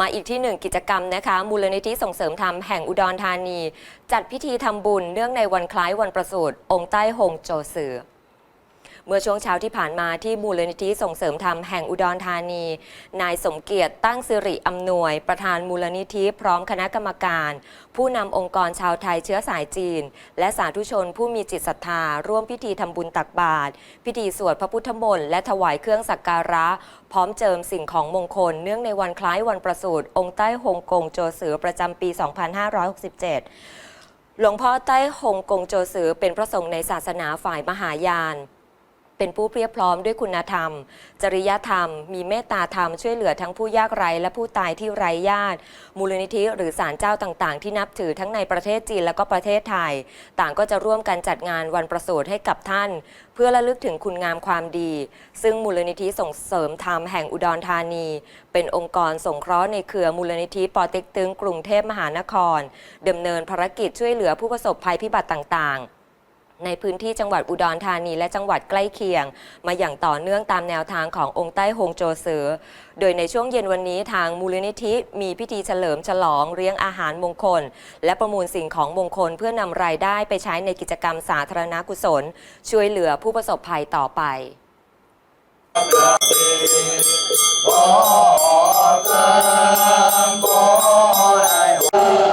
มาอีกที่หนึ่งกิจกรรมนะคะ มูลนิธิส่งเสริมธรรมแห่งอุดรธานี จัดพิธีทำบุญเนื่องในวันคล้ายวันประสูติองค์ใต้หงโจซือ เมื่อช่วงเช้าที่ผ่านมาที่มูลนิธิส่งเสริมธรรมแห่งอุดรธานี นายสมเกียรติตั้งสิริอำนวย ประธานมูลนิธิพร้อมคณะกรรมการ ผู้นำองค์กรชาวไทยเชื้อสายจีน และสาธุชนผู้มีจิตศรัทธา ร่วมพิธีทำบุญตักบาตรพิธีสวดพระพุทธมนต์และถวายเครื่องสักการะ พร้อมเจิมสิ่งของมงคล เนื่องในวันคล้ายวันประสูติองค์ใต้ฮงกงโจซือประจำปี 2567หลวงพ่อใต้ฮงกงโจซือเป็นพระสงฆ์ในศาสนาฝ่ายมหายาน เป็นผู้เพียบพร้อมด้วยคุณธรรม จริยธรรม มีเมตตาธรรมช่วยเหลือทั้งผู้ยากไร้และผู้ตายที่ไร้ญาติ มูลนิธิหรือศาลเจ้าต่างๆ ที่นับถือทั้งในประเทศจีนและก็ประเทศไทย ต่างก็จะร่วมกันจัดงานวันประสูติให้กับท่าน เพื่อระลึกถึงคุณงามความดี ซึ่งมูลนิธิส่งเสริมธรรมแห่งอุดรธานี เป็นองค์กรสงเคราะห์ในเครือมูลนิธิปอเต็กตึงกรุงเทพมหานครดำเนินภารกิจช่วยเหลือผู้ประสบภัยพิบัติต่างๆ ในพื้นที่จังหวัดอุดรธานีและจังหวัดใกล้เคียง มาอย่างต่อเนื่องตามแนวทางขององค์ใต้ฮงโจซือ โดยในช่วงเย็นวันนี้ทางมูลนิธิมีพิธีเฉลิมฉลองเลี้ยงอาหารมงคล และประมูลสิ่งของมงคลเพื่อนำรายได้ไปใช้ในกิจกรรมสาธารณกุศล ช่วยเหลือผู้ประสบภัยต่อไปขอติมขอให้